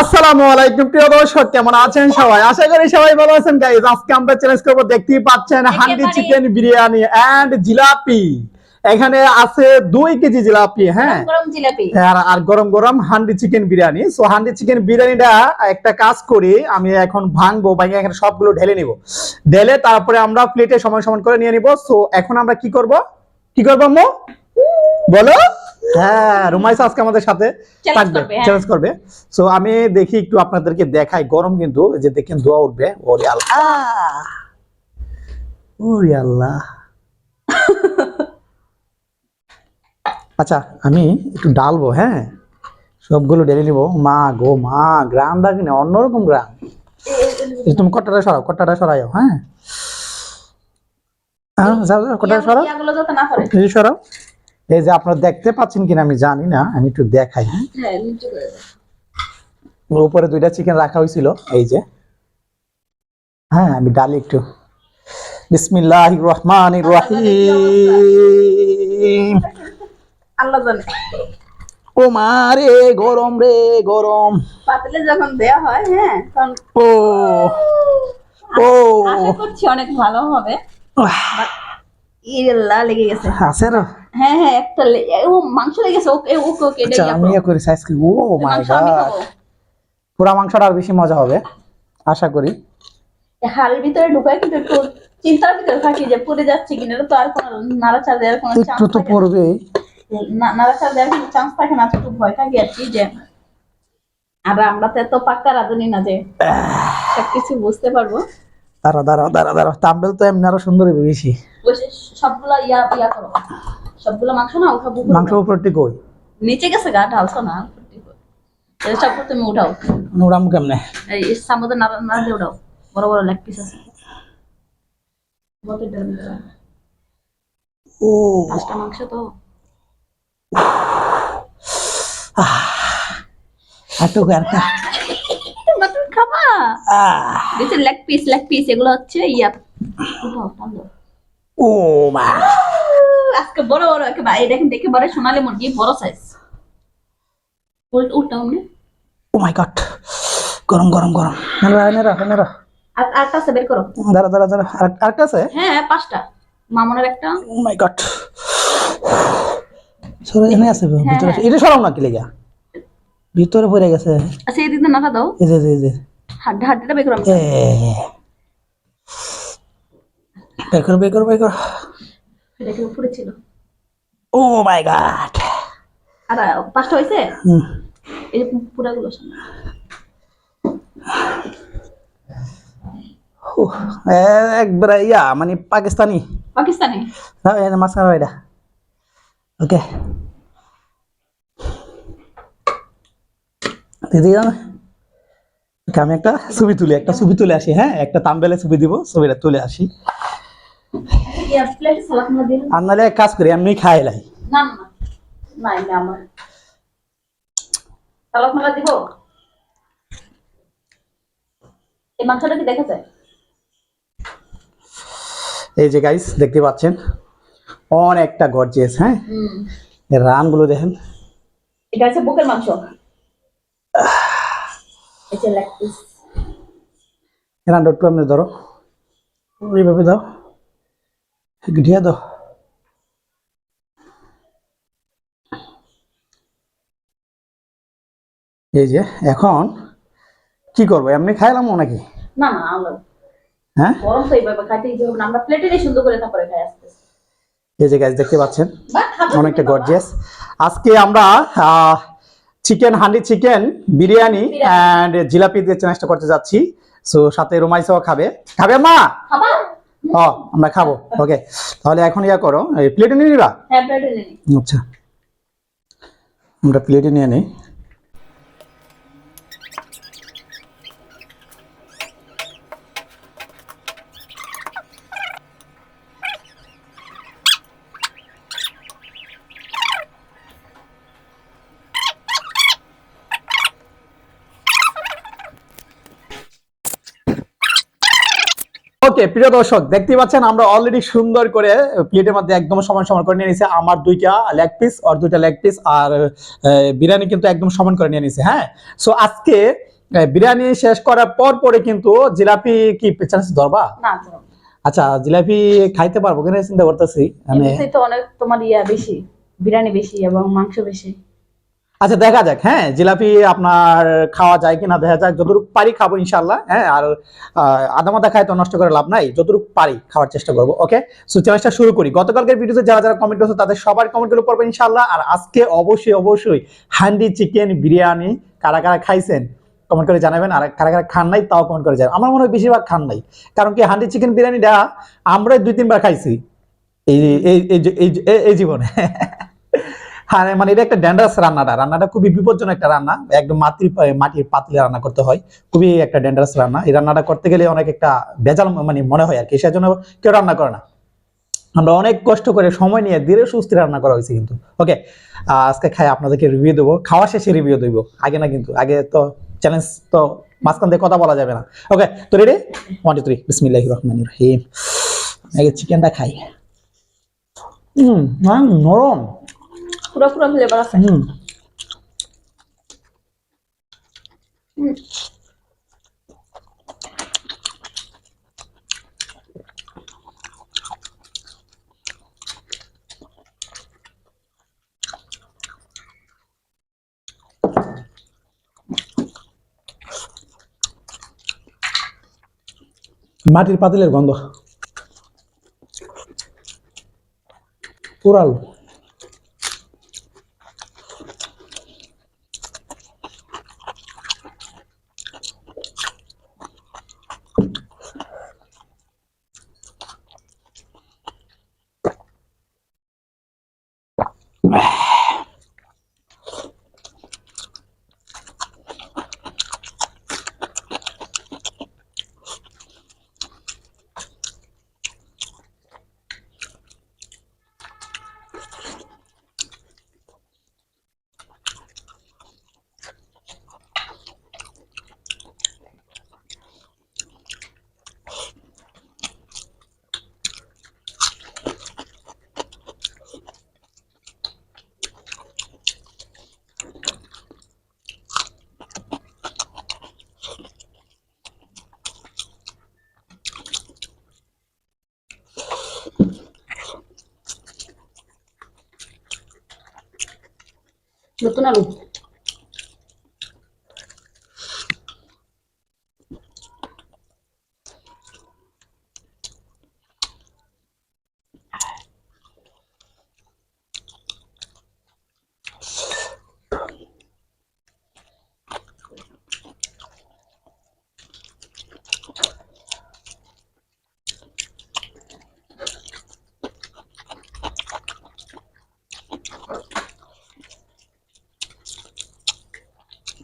আসসালামু আলাইকুম প্রিয় দর্শক কেমন আছেন সবাই? আশা করি সবাই ভালো আছেন গাইজ আজকে আমরা চ্যালেঞ্জ করব দেখতেই পাচ্ছেন হান্ডি চিকেন বিরিয়ানি এন্ড জিলাপি। এখানে আছে দুই কেজি জিলাপি হ্যাঁ? আর আর গরম গরম handi chicken biryani. So handi chicken বিরিয়ানিটা একটা কাজ করি আমি এখন ভাঙবো ভাঙে এখানে সবগুলো ঢেলে নিব। ঢেলে তারপরে আমরা প্লেটে সমান সমান করে নিয়ে নিব। সো এখন আমরা কি করব? কি করব আম্মু? বলো। হ্যাঁ রুমাইসা আজকে আমাদের সাথে থাকবে হ্যাঁ। চ্যালেঞ্জ করবে। সো আমি দেখি একটু আপনাদেরকে দেখাই গরম কিন্তু যে দেখেন ধোয়া উঠবে। ওরে আল্লাহ। ওরে আল্লাহ। আচ্ছা আমি একটু ডালবো হ্যাঁ? সবগুলো ঢেলে নিবো। মা গো মা গ্রাম দেখি না অন্যরকম গ্রাম। তুমি কট্টাটা সরাও কট্টাটা সরাইও হ্যাঁ? হ্যাঁ যাও যাও কট্টাটা সরাও। সরাও। এই যে আপনারা দেখতে পাচ্ছেন কিনা আমি জানি না আমি একটু দেখাই হ্যাঁ? হ্যাঁ। উপরে দুইটা চিকেন রাখা হয়েছিল এই যে। হ্যাঁ আমি ডালি একটু। বিসমিল্লাহ রহমান রহিম। আল্লাহ জানে। ও মা রে গরম রে গরম। পাতলে যখন দেয়া হয় হ্যাঁ ও ও। আশা করছি অনেক ভালো হবে। ইল্লা লেগে গেছে। আছে রে হ্যাঁ হ্যাঁ একটা ও মাংস লেগেছে ওকে ওকে ওকে এটা আচ্ছা ইয়া করো। ও মাই গড পুরা মাংসটা আর বেশি মজা হবে আশা করি। হাড়ের ভিতরে ঢুকায় কিন্তু একটু চিন্তার ভিতরে থাকি যে পড়ে যাচ্ছে কিনা তো আর কোনো নাড়াচাড়া দেওয়ার কোনো চান্স একটু তো থাকে না। পড়বে। নাড়াচাড়া দেওয়ার কোনো চান্স থাকে না একটু ভয় থাকে আর কি যে আর আমরা তো এত পাক্কা রাঁধুনি না যে সবকিছু বুঝতে পারব। দাঁড়া দাঁড়া দাঁড়া দাঁড়া তাম্বেল তো এমনি আরও সুন্দর বেশি। সবগুলা ইয়া ইয়া করো। সবগুলো মাংস না উঠাবো মাংস উপরটি কই? নিচে গেছে গা ঢালছো না? সব তুমি উঠাও। নোরাম কেমনে? এই না না দিয়ে উঠাও। বড় বড় লেগ পিস আছে। ও। পাঁচটা মাংস তো। এত খাবা? লেগ পিস লেগ পিস এগুলো হচ্ছে ইয়া। ও মা। আজকে বড় বড় একেবারে এই দেখেন দেখে বড় সোনালী মুরগি বড় সাইজ উল্ট উল্টাও নে ও মাই গড গরম গরম গরম। নেরা নেরা নেরা আর আরেকটা আছে বের করো। দাঁড়া দাঁড়া দাঁড়া। আরেকটা আছে? হ্যাঁ পাঁচটা। মামনের একটা। ও মাই গড সরে এনে আছে ভিতরে এটা সরাও না কি লেগা? ভিতরে পড়ে গেছে। আচ্ছা এদিকে নাড়া দাও। এই যে এই যে, এই হাড্ডা হাড্ডিটা বের করো বের করো বের করো বের করো। এটা কি উপরে ছিল? ও মাই গড আর পাঁচটা হয়েছে? এই পুরাগুলো একবারে ইয়া মানে পাকিস্তানি। পাকিস্তানি? না এনে মাঝখানে এটা ওকে। দিদি আমি একটা ছবি তুলি একটা ছবি তুলে আসি হ্যাঁ? একটা তাম্বেলে ছবি দিব ছবিটা তুলে আসি। এক কাজ করি এমনি খাই লাই। না না না। না আমার। সালাদ মালা দিব? এই মাংসটা কি দেখা যায়? এই যে গাইস দেখতে পাচ্ছেন? অনেকটা গর্জিয়াস হ্যাঁ? রানগুলো দেখেন। এটা হচ্ছে বুকের মাংস। এটা লেগ পিস। রানটা একটু আপনি ধরো। এইভাবে দাও। দাও। এই যে এখন কি করব? এমনি খাইলাম নাকি? না না হ্যাঁ? গরম তো এইভাবে খাইতে হবে না। আমরা প্লেটে সুন্দর করে তারপরে খাই আসতে এই যে গাছ দেখতে পাচ্ছেন? অনেকটা গর্জিয়াস আজকে আমরা chicken handi chicken biryani and jilapi দিয়ে চ্যালেঞ্জটা করতে যাচ্ছি। সো সাথে রোমাইসাও খাবে। খাবে মা? খাবা? আমরা খাব। ওকে তাহলে এখন ইয়া করো এই প্লেটে নিয়ে নিবা? হ্যাঁ। আচ্ছা। আমরা প্লেটে নিয়ে নিই। ওকে প্রিয় দর্শক দেখতে পাচ্ছেন আমরা অলরেডি সুন্দর করে প্লেটের মধ্যে একদম সমান সমান করে নিয়ে নিয়েছে। আমার দুইটা লেগ পিস আর দুইটা লেগ পিস আর বিরিয়ানি কিন্তু একদম সমান করে নিয়ে নিয়েছে হ্যাঁ? সো আজকে বিরিয়ানি শেষ করার পর পরে কিন্তু জিলাপি কি চান্স ধরবা না আচ্ছা জিলাপি খাইতে পারব কিনা চিন্তা করতেছি। মানে অনেক তোমার ইয়া বেশি বিরিয়ানি বেশি এবং মাংস বেশি। আচ্ছা দেখা যাক হ্যাঁ জিলাপি আপনার খাওয়া যায় কিনা, দেখা যাক, যতটুকু পারি খাব ইনশাল্লাহ হ্যাঁ আর মাথা খাই তো নষ্ট করে লাভ নাই, যতটুকু পারি খাওয়ার চেষ্টা করব, ওকে? সো শুরু করি। গতকালকের ভিডিওতে যারা যারা কমেন্ট করেছে, তাদের সবার কমেন্টগুলো পড়ব ইনশাল্লাহ আর আজকে অবশ্যই অবশ্যই হান্ডি, চিকেন, বিরিয়ানি কারা কারা খাইছেন কমেন্ট করে জানাবেন, আর কারা কারা খান নাই তাও কমেন্ট করে জানাবেন। আমার মনে হয় বেশিরভাগ খান নাই, কারণ কি হান্ডি, চিকেন, বিরিয়ানিটা আমরা দুই, তিনবার খাইছি এই- এই- এই জীবনে। হ্যাঁ মানে এটা একটা ডেঞ্জারাস রান্নাটা। রান্নাটা খুবই বিপজ্জনক একটা রান্না। একদম মাটির মাটির পাতলে রান্না করতে হয়। খুবই একটা ডেঞ্জারাস রান্না। এই রান্নাটা করতে গেলে অনেক একটা ভেজাল মানে মনে হয় আর কি। সেজন্য কেউ রান্না করে না। আমরা অনেক কষ্ট করে সময় নিয়ে ধীরে সুস্থ রান্না করা হয়েছে কিন্তু। ওকে আজকে খাই, আপনাদেরকে রিভিউ দেবো। খাওয়া শেষে রিভিউ দেবো। আগে না কিন্তু। আগে তো চ্যালেঞ্জ তো মাঝখান থেকে কথা বলা যাবে না। ওকে তো রেডি ওয়ান টু থ্রি বিসমিল্লাহ রহমান রহিম। আগে চিকেনটা খাই। হুম নরম। পুরো পুরো ফ্লেভার আছে। মাটির পাতিলের গন্ধ। পুরাল নতুন আলু হুম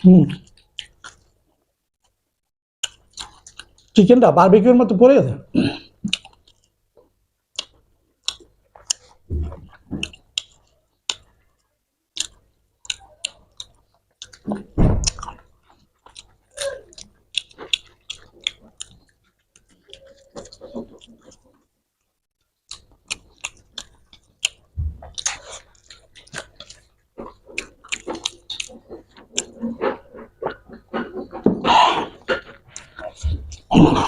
চিকেনটা বারবিকিউর মতো পড়ে গেছে Oh,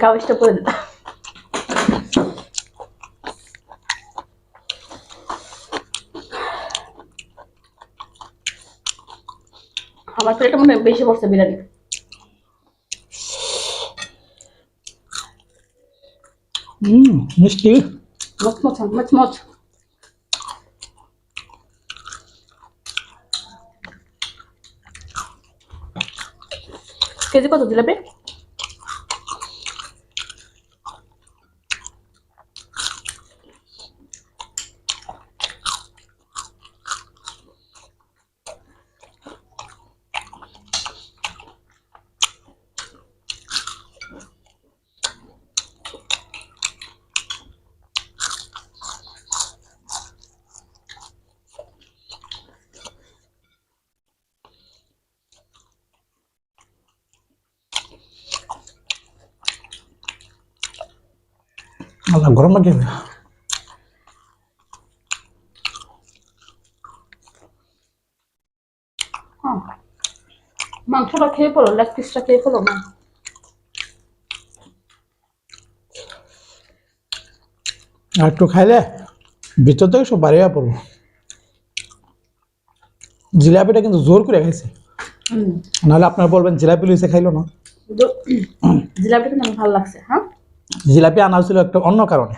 করে দিতাম আমার প্লেটে মনে হয় বেশি পড়ছে বিরিয়ানি হুম মিষ্টি মচমচ মচমচ কেজি কত জিলাপি আল্লাহ গরম লাগে হ্যাঁ। মাংসটা খেয়ে পড়ো লেগ পিসটা খেয়ে পড়ো মা আর একটু খাইলে ভিতর থেকে সব বাড়িয়ে পড়ব জিলাপিটা কিন্তু জোর করে খাইছে। নাহলে আপনারা বলবেন জিলাপি লইছে খাইলো না। জিলাপি কিন্তু ভালো লাগছে হ্যাঁ? জিলাপি আনা হয়েছিল একটা অন্য কারণে।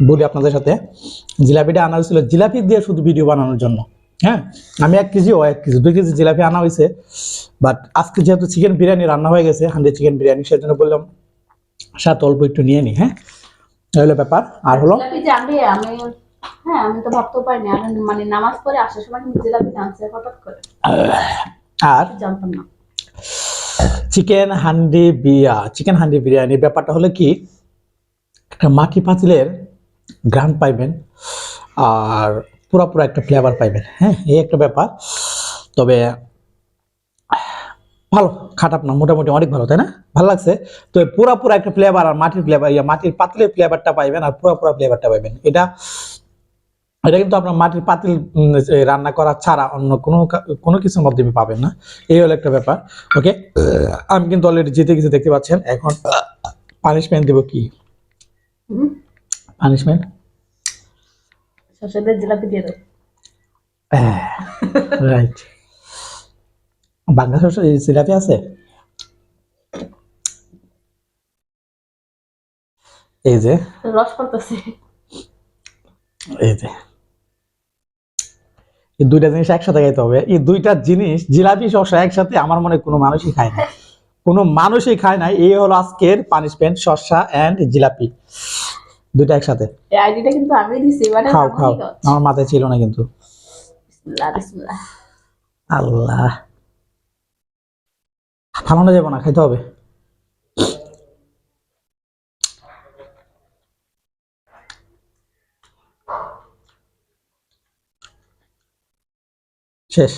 বলি আপনাদের সাথে জিলাপিটা আনা হয়েছিল জিলাপি দিয়ে শুধু ভিডিও বানানোর জন্য। হ্যাঁ আমি এক কেজি ও এক কেজি দুই কেজি জিলাপি আনা হয়েছে। বাট আজকে যেহেতু চিকেন বিরিয়ানি রান্না হয়ে গেছে হান্ড্রেড চিকেন বিরিয়ানি সেই জন্য বললাম সাথে অল্প একটু নিয়ে নিই হ্যাঁ? হলো ব্যাপার আর হলো? জিলাপি যে আমি হ্যাঁ আমি তো ভাবতেও পারিনি। আমি মানে নামাজ পড়ে আসার সময় জিলাপি হঠাৎ করে। আর? জানতাম না। চিকেন হান্ডি বিয়া, চিকেন হান্ডি বিরিয়ানি। ব্যাপারটা হলো কি, একটা মাটি পাতিলের গ্রান পাইবেন, আর পুরো পুরো একটা ফ্লেভার পাইবেন। হ্যাঁ এই একটা ব্যাপার। তবে ভালো খাটাপ না, মোটামুটি অনেক ভালো, তাই না? ভালো লাগছে? তো পুরা পুরা একটা ফ্লেভার আর মাটির ফ্লেভার ইয়া মাটির পাতলের ফ্লেভারটা পাইবেন আর পুরা পুরা ফ্লেভারটা পাইবেন। এটা এটা কিন্তু আপনার মাটির পাতিল রান্না করা ছাড়া অন্য কোনো কোনো কিছুর মাধ্যমে পাবেন না। এই হলো একটা ব্যাপার ওকে? আমি কিন্তু অলরেডি জিতে গেছি দেখতে পাচ্ছেন। এখন পানিশমেন্ট দিব কি? পানিশমেন্ট জিলাপি দিয়ে দেবো রাইট এই জিলাপি আছে? এই যে। রস করতেছে এই যে। এই দুইটা জিনিস একসাথে খাইতে হবে। এই দুইটা জিনিস জিলাপি শসা একসাথে আমার মনে কোনো মানুষই খায় না। কোনো মানুষই খায় না। এই হলো আজকের পানিশমেন্ট শসা এন্ড জিলাপি। দুইটা একসাথে। এই আইডিটা কিন্তু আমি দিছি মানে খাও খাও। আমার মাথায় ছিল না কিন্তু। বিসমিল্লাহ বিসমিল্লাহ। আল্লাহ। ফালানো যাবে না খাইতে হবে। শেষ।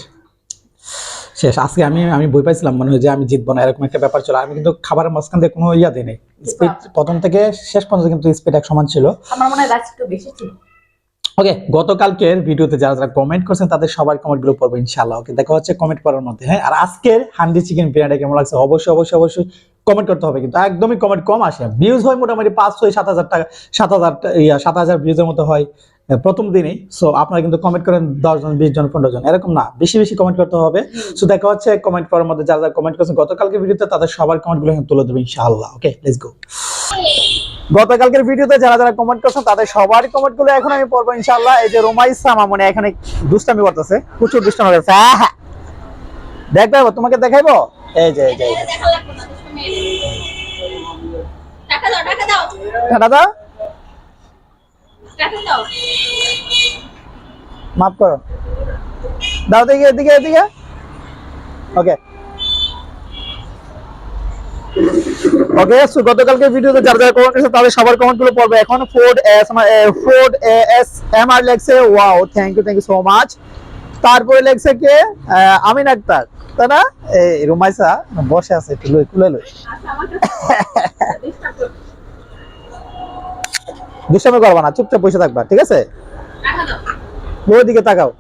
শেষ। আজকে আমি আমি বই পাইছিলাম মনে হয় যে আমি জিতবো না এরকম একটা ব্যাপার ছিল। আমি কিন্তু খাবারের মাঝখান থেকে কোনো ইয়া দিই স্পিড প্রথম থেকে শেষ পর্যন্ত কিন্তু স্পিড এক সমান ছিল। আমার মনে হয় একটু বেশি ছিল। ওকে গতকালকের ভিডিওতে যারা যারা কমেন্ট করছেন তাদের সবার কমেন্টগুলো পড়ব ইনশাআল্লাহ ওকে? দেখা হচ্ছে কমেন্ট করার মধ্যে হ্যাঁ? আর আজকের হান্ডি চিকেন বিরিয়ানি কেমন লাগছে? অবশ্যই অবশ্যই অবশ্যই কমেন্ট করতে হবে কিন্তু। একদমই কমেন্ট কম আসে। ভিউজ হয় মোটামুটি পাঁচ ছয় সাত হাজার টাকা সাত হাজার সাত হাজার ভিউজের মতো হয়। প্রথম দিনেই। সো আপনারা কিন্তু কমেন্ট করেন দশ জন বিশ জন পনেরো জন। এরকম না বেশি বেশি কমেন্ট করতে হবে। সো দেখা হচ্ছে কমেন্ট করার মধ্যে যারা যারা কমেন্ট করছেন গতকালকে ভিডিওতে তাদের সবার কমেন্টগুলো তুলে দেবে ইনশাআল্লাহ। ওকে লেটস গো গতকালকের ভিডিওতে যারা যারা কমেন্ট করছেন তাদের সবার কমেন্টগুলো এখন আমি পড়ব ইনশাআল্লাহ। এই যে রোমাইসা মামুনি এখানে দুষ্টামি করতেছে। প্রচুর দুষ্টামি করতেছে। আহা! দেখবে তোমাকে দেখাইবো? এই যে এই যে টাকা দাও। টাকা দাও? মাফ করো। দাও দেখি এদিকে এদিকে। ওকে ওকে সো গতকালকে ভিডিওতে যারা যারা কমেন্ট করেছে তাদের সবার কমেন্টগুলো পড়বে। এখন Ford S Ford S M R লেখছে wow thank you thank you so much তারপরে লেখছে কে? আমিন আক্তার। তাই না? এই রুমাইসা বসে আছে একটু লই কুলে লই আচ্ছা আমার কাছে ডিস্টার্ব করো দুষ্টামি করবা না, চুপচাপ বসে থাকবা, ঠিক আছে? টাকা দিকে তাকাও।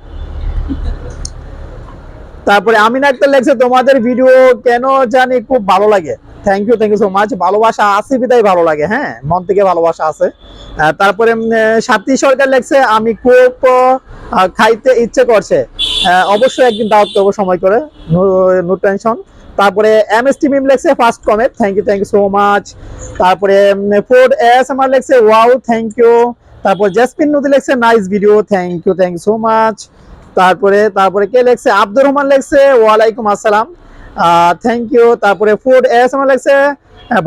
তারপরে আমিনা আক্তার লেখছে, তোমাদের ভিডিও কেন জানি খুব ভালো লাগে। Thank you thank you so much ভালোবাসা আছে বিদায় ভালো লাগে হ্যাঁ? মন থেকে ভালোবাসা আছে। তারপরে সাথী সরকার লেখছে, আমি খুব খাইতে ইচ্ছে করছে। অবশ্যই একদিন দাওয়াত করব সময় করে নো টেনশন। তারপরে এম এস টি মিম লেখছে first comment thank you thank you so much তারপরে ফোর এস আমার লেখছে ওয়াও থ্যাংক ইউ তারপর জেসমিন নদী লেখছে nice video thank you thank you so much তারপরে তারপরে কে লেখছে আব্দুর রহমান লেখছে ওয়ালাইকুম আসসালাম। থ্যাংক ইউ তারপরে ফুড এস আমার লেখছে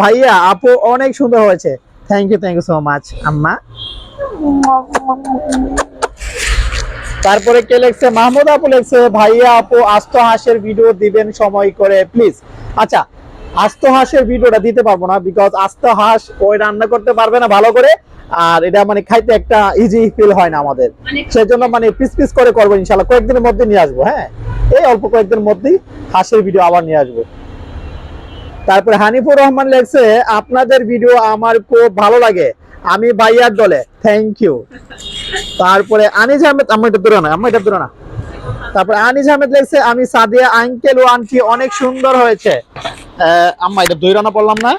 ভাইয়া, আপু অনেক সুন্দর হয়েছে। Thank you thank you so much আম্মা। তারপরে কে লেখছে? মাহমুদ আপু লেখছে ভাইয়া আপু আস্ত হাঁসের ভিডিও দিবেন সময় করে প্লিজ আচ্ছা আস্ত হাঁসের ভিডিওটা দিতে পারব না বিকজ আস্ত হাঁস ওই রান্না করতে পারবে না ভালো করে আর এটা মানে খাইতে একটা ইজি ফিল হয় না আমাদের। মানে সেজন্য মানে পিস পিস করে করব ইনশাল্লাহ কয়েকদিনের মধ্যে নিয়ে আসব হ্যাঁ? এই অল্প কয়েকদিনের মধ্যেই হাঁসের ভিডিও আবার নিয়ে আসব। তারপরে হানিফুর রহমান লেখছে আপনাদের ভিডিও আমার খুব ভালো লাগে। আমি ভাইয়ার দলে থ্যাংক ইউ তারপরে আনিজ আহমেদ আমার এটা দূরে না আমার এটা দূরে না। তারপরে আনিজ আহমেদ লেখছে, আমি সাদিয়া আঙ্কেল ও আন্টি অনেক সুন্দর হয়েছে। আম্মা, এটা দূরে না, বললাম না।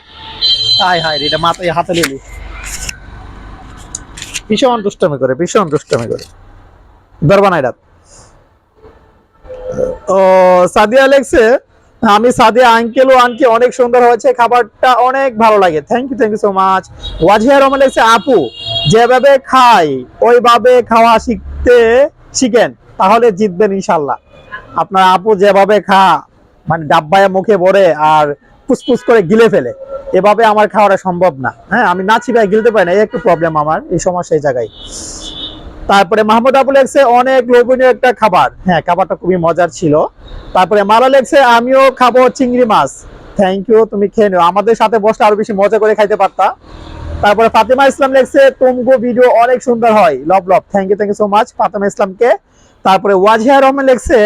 হাই হাই এটা মাথায় হাতে লিলি ভীষণ দুষ্টমি করে, ভীষণ দুষ্টমি করে। ধরবা না এটা ও, সাদিয়া লেখছে আমি সাদিয়া আঙ্কেল ও আন্টি অনেক সুন্দর হয়েছে, খাবারটা অনেক ভালো লাগে। Thank you thank you so much Wajiya Rahman লেখছে আপু, যেভাবে খাই, ওইভাবে খাওয়া শিখতে শিখেন, তাহলে জিতবেন ইনশাল্লাহ আপনার আপু যেভাবে খা মানে ডাব্বায় মুখে ভরে আর ফুসফুস করে গিলে ফেলে, এভাবে আমার খাওয়াটা সম্ভব না। হ্যাঁ আমি না চিবাই গিলতে পারি না, এই একটু প্রবলেম আমার, এই সমস্যা এই জায়গায়। তারপরে মাহমুদ আবুল লেখছে, অনেক লোভনীয় একটা খাবার। হ্যাঁ খাবারটা খুবই মজার ছিল। তারপরে মালা লেখছে, আমিও খাব চিংড়ি মাছ। থ্যাংক ইউ তুমি খেয়ে নিও। আমাদের সাথে বসলে আরও বেশি মজা করে খাইতে পারতা। তারপরে ফাতেমা ইসলাম লেখছে, তুমগো ভিডিও অনেক সুন্দর হয়। Love love thank you thank you so much Fatema ইসলামকে। তারপরে ওয়াজিয়া রহমান লেখছে,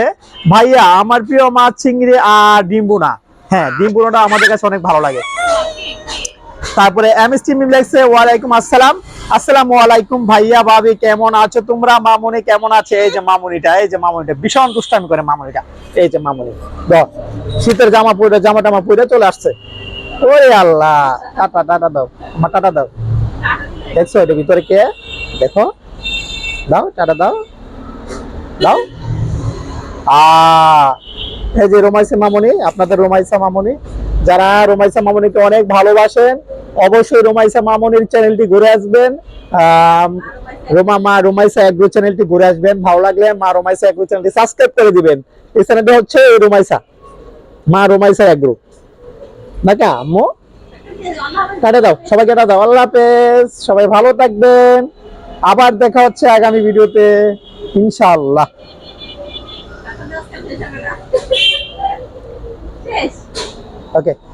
ভাইয়া, আমার প্রিয় মাছ, চিংড়ি আর ডিম্বুনা হ্যাঁ ডিম্বুনাটা আমাদের কাছে অনেক ভালো লাগে। তারপরে ওয়ালাইকুম আসসালাম। আসসালামু আলাইকুম ভাইয়া, ভাবি, কেমন আছো তোমরা? মামুনি কেমন আছে? এই যে মামুনিটা, এই যে মামুনিটা, ভীষণ দুষ্টামি করে মামুনিটা। এই যে মামুনি শীতের জামা পরে জামা টামা পরে চলে আসছে। ওরে আল্লাহ, টাটা টাটা দাও আমার টাটা দাও। দেখছ এটা ভিতরে কে? দেখো, দাও, টাটা দাও দাও। আ এই যে রোমাইসা মামুনি, আপনাদের রোমাইসা মামুনি। যারা রোমাইসা মামুনিকে অনেক ভালোবাসেন, অবশ্যই রোমাইসা মামুনির চ্যানেলটি ঘুরে আসবেন। রোমা, মা রোমাইসা এগ্রো চ্যানেলটি ঘুরে আসবেন। ভালো লাগলে মা রোমাইসা এগ্রো চ্যানেলটি সাবস্ক্রাইব করে দিবেন। এই চ্যানেলটা হচ্ছে রোমাইসা, মা রোমাইসা এগ্রো নাকি, আম্মু? টাটা দাও সবাইকে টাটা দাও। আল্লাহ হাফেজ, সবাই ভালো থাকবেন। আবার দেখা হচ্ছে আগামী ভিডিওতে, ইনশাআল্লাহ। শেষ ওকে